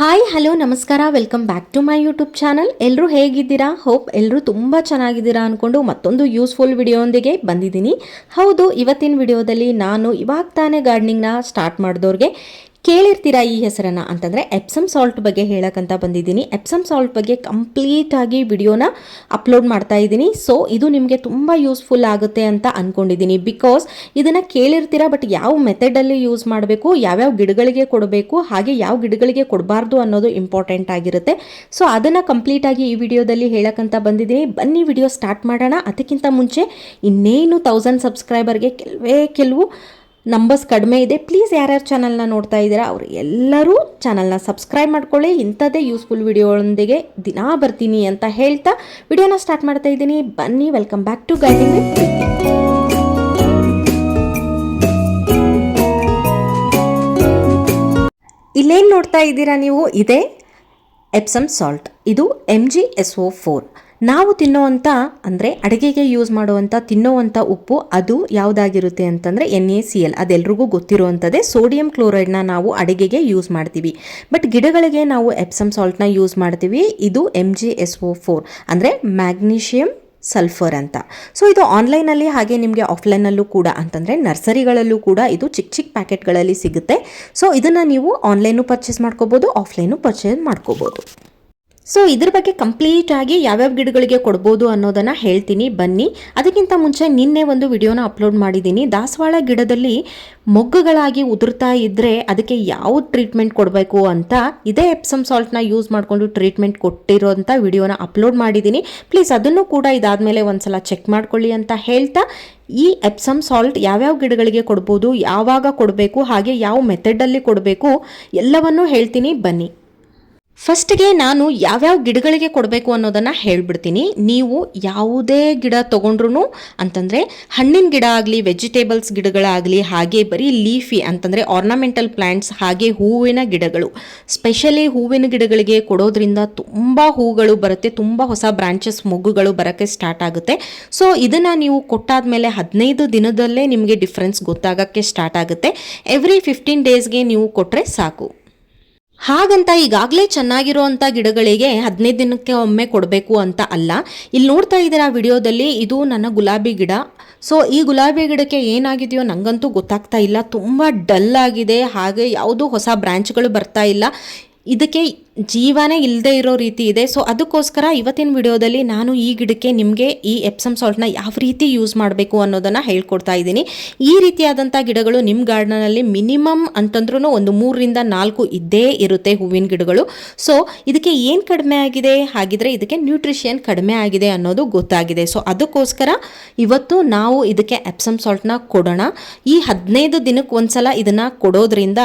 Hi, hello, ನಮಸ್ಕಾರ. Welcome back to my YouTube channel ಎಲ್ಲರೂ ಹೇಗಿದ್ದೀರಾ? ಹೋಪ್ ಎಲ್ಲರೂ ತುಂಬ ಚೆನ್ನಾಗಿದ್ದೀರಾ ಅಂದ್ಕೊಂಡು ಮತ್ತೊಂದು ಯೂಸ್ಫುಲ್ ವಿಡಿಯೋಂದಿಗೆ ಬಂದಿದ್ದೀನಿ. ಹೌದು, ಇವತ್ತಿನ ವಿಡಿಯೋದಲ್ಲಿ ನಾನು ಇವಾಗ ತಾನೇ ಗಾರ್ಡ್ನಿಂಗ್ನ ಸ್ಟಾರ್ಟ್ ಮಾಡಿದವ್ರಿಗೆ ಕೇಳಿರ್ತೀರಾ ಈ ಹೆಸರನ್ನು ಅಂತಂದರೆ ಎಪ್ಸಮ್ ಸಾಲ್ಟ್ ಬಗ್ಗೆ ಹೇಳಕ್ಕಂತ ಬಂದಿದ್ದೀನಿ. ಎಪ್ಸಮ್ ಸಾಲ್ಟ್ ಬಗ್ಗೆ ಕಂಪ್ಲೀಟಾಗಿ ವಿಡಿಯೋನ ಅಪ್ಲೋಡ್ ಮಾಡ್ತಾ ಇದ್ದೀನಿ. ಸೊ ಇದು ನಿಮಗೆ ತುಂಬ ಯೂಸ್ಫುಲ್ ಆಗುತ್ತೆ ಅಂತ ಅಂದ್ಕೊಂಡಿದ್ದೀನಿ ಬಿಕಾಸ್ ಇದನ್ನು ಕೇಳಿರ್ತೀರಾ ಬಟ್ ಯಾವ ಮೆಥಡಲ್ಲಿ ಯೂಸ್ ಮಾಡಬೇಕು, ಯಾವ್ಯಾವ ಗಿಡಗಳಿಗೆ ಕೊಡಬೇಕು, ಹಾಗೆ ಯಾವ ಗಿಡಗಳಿಗೆ ಕೊಡಬಾರ್ದು ಅನ್ನೋದು ಇಂಪಾರ್ಟೆಂಟ್ ಆಗಿರುತ್ತೆ. ಸೊ ಅದನ್ನು ಕಂಪ್ಲೀಟಾಗಿ ಈ ವಿಡಿಯೋದಲ್ಲಿ ಹೇಳಕ್ಕಂತ ಬಂದಿದ್ದೀನಿ. ಬನ್ನಿ, ವಿಡಿಯೋ ಸ್ಟಾರ್ಟ್ ಮಾಡೋಣ. ಅದಕ್ಕಿಂತ ಮುಂಚೆ ಇನ್ನೇನು ತೌಸಂಡ್ ಸಬ್ಸ್ಕ್ರೈಬರ್ಗೆ ಕೆಲವೇ ಕೆಲವು ನಂಬರ್ಸ್ ಕಡಿಮೆ ಇದೆ. ಪ್ಲೀಸ್ ಯಾರ್ಯಾರು ಚಾನಲ್ನ ನೋಡ್ತಾ ಇದ್ದೀರಾ, ಅವರು ಎಲ್ಲರೂ ಚಾನಲ್ನ ಸಬ್ಸ್ಕ್ರೈಬ್ ಮಾಡ್ಕೊಳ್ಳಿ. ಇಂಥದ್ದೇ ಯೂಸ್ಫುಲ್ ವಿಡಿಯೋಗಳೊಂದಿಗೆ ದಿನಾ ಬರ್ತೀನಿ ಅಂತ ಹೇಳ್ತಾ ವಿಡಿಯೋನ ಸ್ಟಾರ್ಟ್ ಮಾಡ್ತಾ ಇದ್ದೀನಿ. ಬನ್ನಿ welcome back to guiding with Preethi ಇಲ್ಲೇನು ನೋಡ್ತಾ ಇದ್ದೀರಾ ನೀವು? ಇದೇ ಎಪ್ಸಮ್ ಸಾಲ್ಟ್ ಇದು M G S O four ನಾವು ತಿನ್ನೋವಂಥ, ಅಂದರೆ ಅಡುಗೆಗೆ ಯೂಸ್ ಮಾಡುವಂಥ, ತಿನ್ನೋವಂಥ ಉಪ್ಪು ಅದು ಯಾವುದಾಗಿರುತ್ತೆ ಅಂತಂದರೆ ಎನ್ ಎ ಸಿ ಎಲ್ ಅದೆಲ್ರಿಗೂ ಗೊತ್ತಿರುವಂಥದ್ದೇ ಸೋಡಿಯಂ ಕ್ಲೋರೈಡ್ನ ನಾವು ಅಡುಗೆಗೆ ಯೂಸ್ ಮಾಡ್ತೀವಿ. ಬಟ್ ಗಿಡಗಳಿಗೆ ನಾವು ಎಪ್ಸಮ್ ಸಾಲ್ಟ್ನ ಯೂಸ್ ಮಾಡ್ತೀವಿ. ಇದು M G S O four ಅಂದರೆ ಮ್ಯಾಗ್ನೀಷಿಯಂ ಸಲ್ಫರ್ ಅಂತ. ಸೊ ಇದು ಆನ್ಲೈನಲ್ಲಿ ಹಾಗೆ ನಿಮಗೆ ಆಫ್ಲೈನಲ್ಲೂ ಕೂಡ, ಅಂತಂದರೆ ನರ್ಸರಿಗಳಲ್ಲೂ ಕೂಡ ಇದು ಚಿಕ್ಕ ಚಿಕ್ಕ ಪ್ಯಾಕೆಟ್ಗಳಲ್ಲಿ ಸಿಗುತ್ತೆ. ಸೊ ಇದನ್ನು ನೀವು ಆನ್ಲೈನು ಪರ್ಚೇಸ್ ಮಾಡ್ಕೋಬೋದು ಆಫ್ಲೈನು ಪರ್ಚೇಸ್ ಮಾಡ್ಕೋಬೋದು. ಸೊ ಇದ್ರ ಬಗ್ಗೆ ಕಂಪ್ಲೀಟ್ ಆಗಿ ಯಾವ್ಯಾವ ಗಿಡಗಳಿಗೆ ಕೊಡ್ಬೋದು ಅನ್ನೋದನ್ನು ಹೇಳ್ತೀನಿ. ಬನ್ನಿ. ಅದಕ್ಕಿಂತ ಮುಂಚೆ ನಿನ್ನೆ ಒಂದು ವಿಡಿಯೋನ ಅಪ್ಲೋಡ್ ಮಾಡಿದ್ದೀನಿ. ದಾಸವಾಳ ಗಿಡದಲ್ಲಿ ಮೊಗ್ಗುಗಳಾಗಿ ಉದುರ್ತಾ ಇದ್ದರೆ ಅದಕ್ಕೆ ಯಾವ ಟ್ರೀಟ್ಮೆಂಟ್ ಕೊಡಬೇಕು ಅಂತ ಇದೇ ಎಪ್ಸಮ್ ಸಾಲ್ಟ್ನ ಯೂಸ್ ಮಾಡಿಕೊಂಡು ಟ್ರೀಟ್ಮೆಂಟ್ ಕೊಟ್ಟಿರೋಂಥ ವಿಡಿಯೋನ ಅಪ್ಲೋಡ್ ಮಾಡಿದ್ದೀನಿ. ಪ್ಲೀಸ್ ಅದನ್ನು ಕೂಡ ಇದಾದಮೇಲೆ ಒಂದ್ಸಲ ಚೆಕ್ ಮಾಡ್ಕೊಳ್ಳಿ ಅಂತ ಹೇಳ್ತಾ, ಈ ಎಪ್ಸಮ್ ಸಾಲ್ಟ್ ಯಾವ್ಯಾವ ಗಿಡಗಳಿಗೆ ಕೊಡ್ಬೋದು, ಯಾವಾಗ ಕೊಡಬೇಕು, ಹಾಗೆ ಯಾವ ಮೆಥಡಲ್ಲಿ ಕೊಡಬೇಕು ಎಲ್ಲವನ್ನೂ ಹೇಳ್ತೀನಿ. ಬನ್ನಿ. ಫಸ್ಟ್ಗೆ ನಾನು ಯಾವ್ಯಾವ ಗಿಡಗಳಿಗೆ ಕೊಡಬೇಕು ಅನ್ನೋದನ್ನು ಹೇಳ್ಬಿಡ್ತೀನಿ. ನೀವು ಯಾವುದೇ ಗಿಡ ತೊಗೊಂಡ್ರು ಅಂತಂದರೆ ಹಣ್ಣಿನ ಗಿಡ ಆಗಲಿ ವೆಜಿಟೇಬಲ್ಸ್ ಗಿಡಗಳಾಗಲಿ, ಹಾಗೆ ಬರೀ ಲೀಫಿ ಅಂತಂದರೆ ಆರ್ನಮೆಂಟಲ್ ಪ್ಲ್ಯಾಂಟ್ಸ್ ಹಾಗೆ ಹೂವಿನ ಗಿಡಗಳು. ಸ್ಪೆಷಲಿ ಹೂವಿನ ಗಿಡಗಳಿಗೆ ಕೊಡೋದ್ರಿಂದ ತುಂಬ ಹೂಗಳು ಬರುತ್ತೆ, ತುಂಬ ಹೊಸ ಬ್ರಾಂಚಸ್ ಮೊಗ್ಗುಗಳು ಬರೋಕ್ಕೆ ಸ್ಟಾರ್ಟ್ ಆಗುತ್ತೆ. ಸೊ ಇದನ್ನು ನೀವು ಕೊಟ್ಟಾದ ಮೇಲೆ ಹದಿನೈದು ದಿನದಲ್ಲೇ ನಿಮಗೆ ಡಿಫ್ರೆನ್ಸ್ ಗೊತ್ತಾಗೋಕ್ಕೆ ಸ್ಟಾರ್ಟ್ ಆಗುತ್ತೆ. ಎವ್ರಿ ಫಿಫ್ಟೀನ್ ಡೇಸ್ಗೆ ನೀವು ಕೊಟ್ಟರೆ ಸಾಕು. ಹಾಗಂತ ಈಗಾಗಲೇ ಚೆನ್ನಾಗಿರುವಂಥ ಗಿಡಗಳಿಗೆ ಹದಿನೈದು ದಿನಕ್ಕೆ ಒಮ್ಮೆ ಕೊಡಬೇಕು ಅಂತ ಅಲ್ಲ. ಇಲ್ಲಿ ನೋಡ್ತಾ ಇದ್ದೀರಾ ವಿಡಿಯೋದಲ್ಲಿ, ಇದು ನನ್ನ ಗುಲಾಬಿ ಗಿಡ. ಸೊ ಈ ಗುಲಾಬಿ ಗಿಡಕ್ಕೆ ಏನಾಗಿದೆಯೋ ನನಗಂತೂ ಗೊತ್ತಾಗ್ತಾ ಇಲ್ಲ. ತುಂಬ ಡಲ್ ಆಗಿದೆ. ಹಾಗೆ ಯಾವುದೂ ಹೊಸ ಬ್ರ್ಯಾಂಚ್ಗಳು ಬರ್ತಾ ಇಲ್ಲ. ಇದಕ್ಕೆ ಜೀವನೇ ಇಲ್ಲದೆ ಇರೋ ರೀತಿ ಇದೆ. ಸೊ ಅದಕ್ಕೋಸ್ಕರ ಇವತ್ತಿನ ವಿಡಿಯೋದಲ್ಲಿ ನಾನು ಈ ಗಿಡಕ್ಕೆ ನಿಮಗೆ ಈ ಎಪ್ಸಮ್ ಸಾಲ್ಟ್ನ ಯಾವ ರೀತಿ ಯೂಸ್ ಮಾಡಬೇಕು ಅನ್ನೋದನ್ನು ಹೇಳ್ಕೊಡ್ತಾ ಇದ್ದೀನಿ. ಈ ರೀತಿಯಾದಂಥ ಗಿಡಗಳು ನಿಮ್ಮ ಗಾರ್ಡನಲ್ಲಿ ಮಿನಿಮಮ್ ಅಂತಂದ್ರೂ ಒಂದು ಮೂರರಿಂದ ನಾಲ್ಕು ಇದ್ದೇ ಇರುತ್ತೆ ಹೂವಿನ ಗಿಡಗಳು. ಸೊ ಇದಕ್ಕೆ ಏನು ಕಡಿಮೆ ಆಗಿದೆ? ಹಾಗಿದ್ರೆ ಇದಕ್ಕೆ ನ್ಯೂಟ್ರಿಷನ್ ಕಡಿಮೆ ಆಗಿದೆ ಅನ್ನೋದು ಗೊತ್ತಾಗಿದೆ. ಸೊ ಅದಕ್ಕೋಸ್ಕರ ಇವತ್ತು ನಾವು ಇದಕ್ಕೆ ಎಪ್ಸಮ್ ಸಾಲ್ಟ್ನ ಕೊಡೋಣ. ಈ ಹದಿನೈದು ದಿನಕ್ಕೆ ಒಂದ್ಸಲ ಇದನ್ನು ಕೊಡೋದ್ರಿಂದ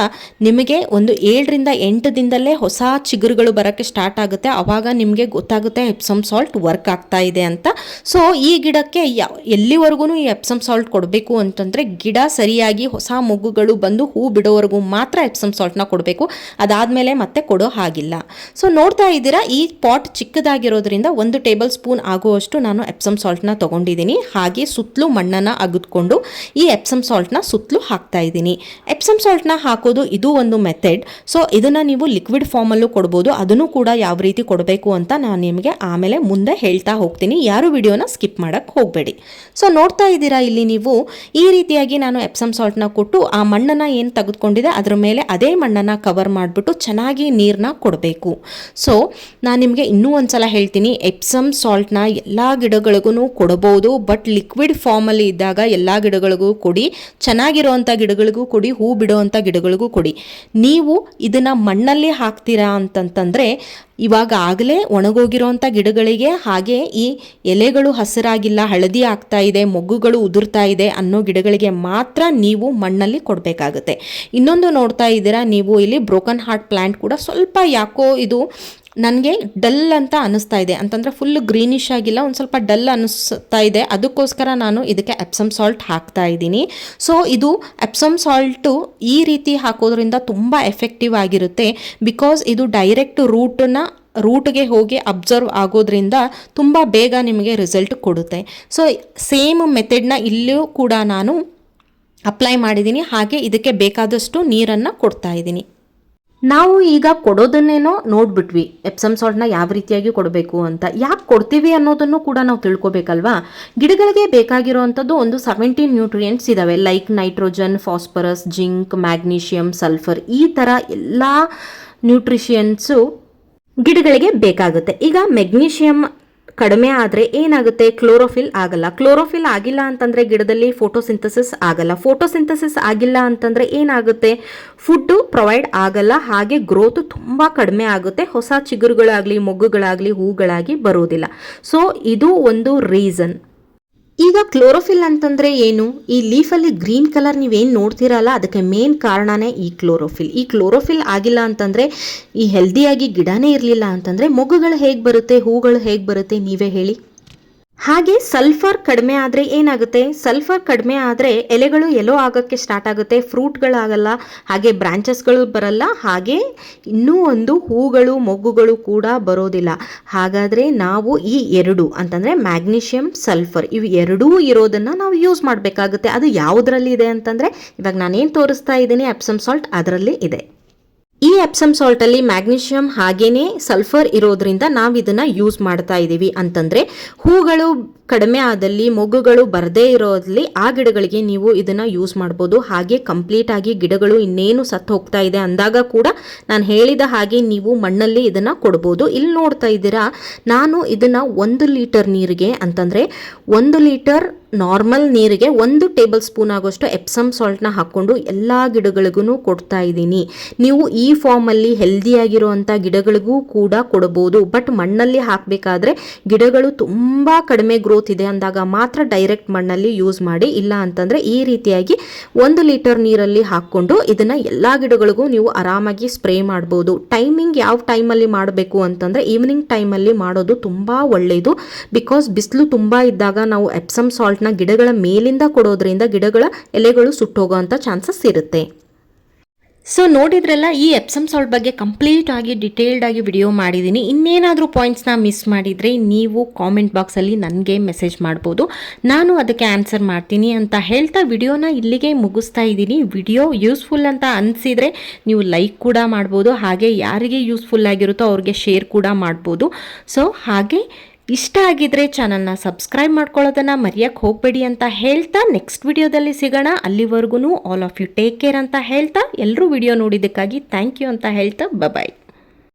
ನಿಮಗೆ ಒಂದು ಏಳರಿಂದ ಎಂಟು ದಿನದಲ್ಲೇ ಹೊಸ ಚಿಗುರುಗಳು ಬರೋಕ್ಕೆ ಸ್ಟಾರ್ಟ್ ಆಗುತ್ತೆ. ಆವಾಗ ನಿಮಗೆ ಗೊತ್ತಾಗುತ್ತೆ ಎಪ್ಸಮ್ ಸಾಲ್ಟ್ ವರ್ಕ್ ಆಗ್ತಾ ಇದೆ ಅಂತ. ಸೊ ಈ ಗಿಡಕ್ಕೆ ಎಲ್ಲಿವರೆಗೂ ಈ ಎಪ್ಸಮ್ ಸಾಲ್ಟ್ ಕೊಡಬೇಕು ಅಂತಂದರೆ ಗಿಡ ಸರಿಯಾಗಿ ಹೊಸ ಮೊಗ್ಗುಗಳು ಬಂದು ಹೂ ಬಿಡೋವರೆಗೂ ಮಾತ್ರ ಎಪ್ಸಮ್ ಸಾಲ್ಟ್ನ ಕೊಡಬೇಕು. ಅದಾದಮೇಲೆ ಮತ್ತೆ ಕೊಡೋ ಹಾಗಿಲ್ಲ. ಸೊ ನೋಡ್ತಾ ಇದ್ದೀರಾ, ಈ ಪಾಟ್ ಚಿಕ್ಕದಾಗಿರೋದ್ರಿಂದ ಒಂದು ಟೇಬಲ್ ಸ್ಪೂನ್ ಆಗುವಷ್ಟು ನಾನು ಎಪ್ಸಮ್ ಸಾಲ್ಟ್ನ ತೊಗೊಂಡಿದ್ದೀನಿ. ಹಾಗೆ ಸುತ್ತಲೂ ಮಣ್ಣನ್ನು ಅಗದ್ಕೊಂಡು ಈ ಎಪ್ಸಮ್ ಸಾಲ್ಟ್ನ ಸುತ್ತಲೂ ಹಾಕ್ತಾ ಇದ್ದೀನಿ. ಎಪ್ಸಮ್ ಸಾಲ್ಟ್ನ ಹಾಕೋದು ಇದು ಒಂದು ಮೆಥಡ್ ಸೊ ಇದನ್ನು ನೀವು ಲಿಕ್ವಿಡ್ ಫಾರ್ಮಲ್ಲೂ ಕೊಡ್ಬೋದು ಅದನ್ನು ಕೂಡ ಯಾವ ರೀತಿ ಕೊಡಬೇಕು ಅಂತ ನಾನು ನಿಮಗೆ ಆಮೇಲೆ ಮುಂದೆ ಹೇಳ್ತಾ ಹೋಗ್ತೀನಿ. ಯಾರು ವಿಡಿಯೋನ ಸ್ಕಿಪ್ ಮಾಡೋಕ್ಕೆ ಹೋಗಬೇಡಿ. ಸೊ ನೋಡ್ತಾ ಇದ್ದೀರಾ ಇಲ್ಲಿ ನೀವು, ಈ ರೀತಿಯಾಗಿ ನಾನು ಎಪ್ಸಮ್ ಸಾಲ್ಟ್ನ ಕೊಟ್ಟು ಆ ಮಣ್ಣನ್ನು ಏನು ತೆಗೆದುಕೊಂಡಿದೆ, ಅದರ ಮೇಲೆ ಅದೇ ಮಣ್ಣನ್ನು ಕವರ್ ಮಾಡಿಬಿಟ್ಟು ಚೆನ್ನಾಗಿ ನೀರನ್ನ ಕೊಡಬೇಕು. ಸೊ ನಾನು ನಿಮಗೆ ಇನ್ನೂ ಒಂದು ಸಲ ಹೇಳ್ತೀನಿ ಎಪ್ಸಮ್ ಸಾಲ್ಟ್ನ ಎಲ್ಲ ಗಿಡಗಳಿಗೂ ಕೊಡಬಹುದು ಬಟ್ ಲಿಕ್ವಿಡ್ ಫಾರ್ಮಲ್ಲಿ ಇದ್ದಾಗ ಎಲ್ಲ ಗಿಡಗಳಿಗೂ ಕೊಡಿ ಚೆನ್ನಾಗಿರೋವಂಥ ಗಿಡಗಳಿಗೂ ಕೊಡಿ, ಹೂ ಬಿಡುವಂಥ ಗಿಡಗಳಿಗೂ ಕೊಡಿ. ನೀವು ಇದನ್ನು ಮಣ್ಣಲ್ಲಿ ಹಾಕ್ತೀರಾ ಅಂತಂತಂದರೆ ಇವಾಗ ಆಗಲೇ ಒಣಗೋಗಿರೋಂಥ ಗಿಡಗಳಿಗೆ ಹಾಗೆ ಈ ಎಲೆಗಳು ಹಸಿರಾಗಿಲ್ಲ, ಹಳದಿ ಆಗ್ತಾ ಇದೆ, ಮೊಗ್ಗುಗಳು ಉದುರ್ತಾ ಇದೆ ಅನ್ನೋ ಗಿಡಗಳಿಗೆ ಮಾತ್ರ ನೀವು ಮಣ್ಣಲ್ಲಿ ಕೊಡಬೇಕಾಗುತ್ತೆ. ಇನ್ನೊಂದು ನೋಡ್ತಾ ಇದ್ದೀರಾ, ನೀವು ಇಲ್ಲಿ ಬ್ರೋಕನ್ ಹಾರ್ಟ್ ಪ್ಲ್ಯಾಂಟ್ ಕೂಡ ಸ್ವಲ್ಪ ಯಾಕೋ ಇದು ನನಗೆ ಡಲ್ ಅಂತ ಅನ್ನಿಸ್ತಾ ಇದೆ. ಅಂತಂದರೆ ಫುಲ್ ಗ್ರೀನಿಶ್ ಆಗಿಲ್ಲ, ಒಂದು ಸ್ವಲ್ಪ ಡಲ್ ಅನ್ನಿಸ್ತಾ ಇದೆ. ಅದಕ್ಕೋಸ್ಕರ ನಾನು ಇದಕ್ಕೆ ಎಪ್ಸಮ್ ಸಾಲ್ಟ್ ಹಾಕ್ತಾ ಇದ್ದೀನಿ. ಸೊ ಇದು ಎಪ್ಸಮ್ ಸಾಲ್ಟು ಈ ರೀತಿ ಹಾಕೋದ್ರಿಂದ ತುಂಬ ಎಫೆಕ್ಟಿವ್ ಆಗಿರುತ್ತೆ. ಬಿಕಾಸ್ ಇದು ಡೈರೆಕ್ಟ್ ರೂಟನ್ನ ರೂಟ್ಗೆ ಹೋಗಿ ಅಬ್ಸರ್ವ್ ಆಗೋದ್ರಿಂದ ತುಂಬ ಬೇಗ ನಿಮಗೆ ರಿಸಲ್ಟ್ ಕೊಡುತ್ತೆ. ಸೊ ಸೇಮ್ ಮೆಥಡ್ನ ಇಲ್ಲೂ ಕೂಡ ನಾನು ಅಪ್ಲೈ ಮಾಡಿದ್ದೀನಿ. ಹಾಗೆ ಇದಕ್ಕೆ ಬೇಕಾದಷ್ಟು ನೀರನ್ನು ಕೊಡ್ತಾ ಇದ್ದೀನಿ. ನಾವು ಈಗ ಕೊಡೋದನ್ನೇನೋ ನೋಡ್ಬಿಟ್ವಿ. ಎಪ್ಸಮ್ ಸಾಲ್ಟ್ನ ಯಾವ ರೀತಿಯಾಗಿ ಕೊಡಬೇಕು ಅಂತ. ಯಾಕೆ ಕೊಡ್ತೀವಿ ಅನ್ನೋದನ್ನು ಕೂಡ ನಾವು ತಿಳ್ಕೊಬೇಕಲ್ವಾ? ಗಿಡಗಳಿಗೆ ಬೇಕಾಗಿರುವಂಥದ್ದು ಒಂದು ಸೆವೆಂಟೀನ್ ನ್ಯೂಟ್ರಿಯೆಂಟ್ಸ್ ಇದಾವೆ. Like nitrogen phosphorus zinc magnesium sulphur ಈ ಥರ ಎಲ್ಲ ನ್ಯೂಟ್ರಿಷಿಯನ್ಸು ಗಿಡಗಳಿಗೆ ಬೇಕಾಗುತ್ತೆ. ಈಗ ಮೆಗ್ನೀಷಿಯಮ್ ಕಡಿಮೆ ಆದರೆ ಏನಾಗುತ್ತೆ? ಕ್ಲೋರೋಫಿಲ್ ಆಗಲ್ಲ. ಕ್ಲೋರೋಫಿಲ್ ಆಗಿಲ್ಲ ಅಂತಂದರೆ ಗಿಡದಲ್ಲಿ ಫೋಟೋಸಿಂಥಸಿಸ್ ಆಗಲ್ಲ. ಫೋಟೋಸಿಂಥಸಿಸ್ ಆಗಿಲ್ಲ ಅಂತಂದರೆ ಏನಾಗುತ್ತೆ? ಫುಡ್ಡು ಪ್ರೊವೈಡ್ ಆಗಲ್ಲ. ಹಾಗೆ ಗ್ರೋತ್ ತುಂಬ ಕಡಿಮೆ ಆಗುತ್ತೆ. ಹೊಸ ಚಿಗುರುಗಳಾಗಲಿ, ಮೊಗ್ಗುಗಳಾಗಲಿ, ಹೂಗಳಾಗಿ ಬರೋದಿಲ್ಲ. ಸೊ ಇದು ಒಂದು ರೀಸನ್. ಈಗ ಕ್ಲೋರೋಫಿಲ್ ಅಂತಂದ್ರೆ ಏನು? ಈ ಲೀಫಲ್ಲಿ ಗ್ರೀನ್ ಕಲರ್ ನೀವೇನು ನೋಡ್ತೀರಲ್ಲ, ಅದಕ್ಕೆ ಮೇನ್ ಕಾರಣನೇ ಈ ಕ್ಲೋರೋಫಿಲ್. ಈ ಕ್ಲೋರೋಫಿಲ್ ಆಗಿಲ್ಲ ಅಂತಂದ್ರೆ, ಈ ಹೆಲ್ದಿಯಾಗಿ ಗಿಡನೇ ಇರಲಿಲ್ಲ ಅಂತಂದ್ರೆ, ಮೊಗ್ಗುಗಳು ಹೇಗೆ ಬರುತ್ತೆ, ಹೂಗಳು ಹೇಗೆ ಬರುತ್ತೆ, ನೀವೇ ಹೇಳಿ. ಹಾಗೆ ಸಲ್ಫರ್ ಕಡಿಮೆ ಆದರೆ ಏನಾಗುತ್ತೆ? ಸಲ್ಫರ್ ಕಡಿಮೆ ಆದರೆ ಎಲೆಗಳು ಎಲೋ ಆಗೋಕ್ಕೆ ಸ್ಟಾರ್ಟ್ ಆಗುತ್ತೆ ಫ್ರೂಟ್ಗಳಾಗಲ್ಲ ಹಾಗೆ ಬ್ರಾಂಚಸ್ಗಳು ಬರಲ್ಲ, ಹಾಗೆ ಇನ್ನೂ ಒಂದು ಹೂಗಳು, ಮೊಗ್ಗುಗಳು ಕೂಡ ಬರೋದಿಲ್ಲ. ಹಾಗಾದರೆ ನಾವು ಈ ಎರಡು ಅಂತಂದರೆ ಮ್ಯಾಗ್ನೀಷಿಯಂ ಸಲ್ಫರ್ ಇವು ಎರಡೂ ಇರೋದನ್ನು ನಾವು ಯೂಸ್ ಮಾಡಬೇಕಾಗುತ್ತೆ. ಅದು ಯಾವುದರಲ್ಲಿ ಇದೆ ಅಂತಂದರೆ ಇವಾಗ ನಾನೇನು ತೋರಿಸ್ತಾ ಇದ್ದೀನಿ ಅಪ್ಸಮ್ ಸಾಲ್ಟ್ ಅದರಲ್ಲಿ ಇದೆ. ಈ ಎಪ್ಸಮ್ ಸಾಲ್ಟಲ್ಲಿ ಮ್ಯಾಗ್ನೀಷಿಯಮ್ ಹಾಗೇನೆ ಸಲ್ಫರ್ ಇರೋದ್ರಿಂದ ನಾವು ಇದನ್ನ ಯೂಸ್ ಮಾಡ್ತಾ ಇದ್ದೀವಿ ಅಂತಂದ್ರೆ ಹೂಗಳು ಕಡಿಮೆ ಆದಲ್ಲಿ ಮೊಗ್ಗುಗಳು ಬರದೇ ಇರೋದ್ರಲ್ಲಿ ಆ ಗಿಡಗಳಿಗೆ ನೀವು ಇದನ್ನ ಯೂಸ್ ಮಾಡ್ಬೋದು. ಹಾಗೆ ಕಂಪ್ಲೀಟ್ ಆಗಿ ಗಿಡಗಳು ಇನ್ನೇನು ಸತ್ತು ಹೋಗ್ತಾ ಇದೆ ಅಂದಾಗ ಕೂಡ ನಾನು ಹೇಳಿದ ಹಾಗೆ ನೀವು ಮಣ್ಣಲ್ಲಿ ಇದನ್ನ ಕೊಡ್ಬೋದು. ಇಲ್ಲಿ ನೋಡ್ತಾ ಇದ್ದೀರಾ, ನಾನು ಇದನ್ನ ಒಂದು ಲೀಟರ್ ನೀರಿಗೆ ಅಂತಂದ್ರೆ ಒಂದು ಲೀಟರ್ ನಾರ್ಮಲ್ ನೀರಿಗೆ ಒಂದು ಟೇಬಲ್ ಸ್ಪೂನ್ ಆಗೋಷ್ಟು ಎಪ್ಸಮ್ ಸಾಲ್ಟ್ನ ಹಾಕ್ಕೊಂಡು ಎಲ್ಲ ಗಿಡಗಳಿಗೂ ಕೊಡ್ತಾ ಇದ್ದೀನಿ. ನೀವು ಈ ಫಾರ್ಮಲ್ಲಿ ಹೆಲ್ದಿಯಾಗಿರುವಂಥ ಗಿಡಗಳಿಗೂ ಕೂಡ ಕೊಡ್ಬೋದು. ಬಟ್ ಮಣ್ಣಲ್ಲಿ ಹಾಕಬೇಕಾದ್ರೆ ಗಿಡಗಳು ತುಂಬ ಕಡಿಮೆ ಗ್ರೋತ್ ಅಂದಾಗ ಮಾತ್ರ ಡೈರೆಕ್ಟ್ ಮಣ್ಣಲ್ಲಿ ಯೂಸ್ ಮಾಡಿ, ಇಲ್ಲ ಅಂತಂದರೆ ಈ ರೀತಿಯಾಗಿ ಒಂದು ಲೀಟರ್ ನೀರಲ್ಲಿ ಹಾಕ್ಕೊಂಡು ಇದನ್ನು ಎಲ್ಲ ಗಿಡಗಳಿಗೂ ನೀವು ಆರಾಮಾಗಿ ಸ್ಪ್ರೇ ಮಾಡ್ಬೋದು. ಟೈಮಿಂಗ್ ಯಾವ ಟೈಮಲ್ಲಿ ಮಾಡಬೇಕು ಅಂತಂದರೆ ಈವ್ನಿಂಗ್ ಟೈಮಲ್ಲಿ ಮಾಡೋದು ತುಂಬ ಒಳ್ಳೆಯದು ಬಿಕಾಸ್ ಬಿಸಿಲು ತುಂಬ ಇದ್ದಾಗ ನಾವು ಎಪ್ಸಮ್ ಸಾಲ್ಟ್ನ ಗಿಡಗಳ ಮೇಲಿಂದ ಕೊಡೋದ್ರಿಂದ ಗಿಡಗಳ ಎಲೆಗಳು ಸುಟ್ಟೋಗೋ ಅಂಥ ಚಾನ್ಸಸ್ ಇರುತ್ತೆ. ಸೊ ನೋಡಿದ್ರಲ್ಲ, ಈ ಎಪ್ಸಮ್ ಸಾಲ್ಟ್ ಬಗ್ಗೆ ಕಂಪ್ಲೀಟ್ ಆಗಿ ಡಿಟೇಲ್ಡ್ ಆಗಿ ವಿಡಿಯೋ ಮಾಡಿದ್ದೀನಿ ಇನ್ನೇನಾದರೂ ಪಾಯಿಂಟ್ಸ್ನ ಮಿಸ್ ಮಾಡಿದರೆ ನೀವು ಕಾಮೆಂಟ್ ಬಾಕ್ಸಲ್ಲಿ ನನಗೆ ಮೆಸೇಜ್ ಮಾಡ್ಬೋದು. ನಾನು ಅದಕ್ಕೆ ಆನ್ಸರ್ ಮಾಡ್ತೀನಿ ಅಂತ ಹೇಳ್ತಾ ವಿಡಿಯೋನ ಇಲ್ಲಿಗೆ ಮುಗಿಸ್ತಾ ಇದ್ದೀನಿ. ವಿಡಿಯೋ ಯೂಸ್ಫುಲ್ ಅಂತ ಅನಿಸಿದರೆ ನೀವು ಲೈಕ್ ಕೂಡ ಮಾಡ್ಬೋದು. ಹಾಗೆ ಯಾರಿಗೆ ಯೂಸ್ಫುಲ್ ಆಗಿರುತ್ತೋ ಅವ್ರಿಗೆ ಶೇರ್ ಕೂಡ ಮಾಡ್ಬೋದು. ಸೊ ಹಾಗೆ ಇಷ್ಟ ಆಗಿದ್ರೆ ಚಾನಲ್ನ ಸಬ್ಸ್ಕ್ರೈಬ್ ಮಾಡ್ಕೊಳ್ಳೋದನ್ನು ಮರೆಯೋಕ್ಕೆ ಹೋಗಬೇಡಿ ಅಂತ ಹೇಳ್ತಾ ನೆಕ್ಸ್ಟ್ ವಿಡಿಯೋದಲ್ಲಿ ಸಿಗೋಣ. ಅಲ್ಲಿವರೆಗೂ all of you take care ಅಂತ ಹೇಳ್ತಾ ಎಲ್ಲರೂ ವಿಡಿಯೋ ನೋಡಿದ್ದಕ್ಕಾಗಿ ಥ್ಯಾಂಕ್ ಯು ಅಂತ ಹೇಳ್ತಾ ಬಾಯ್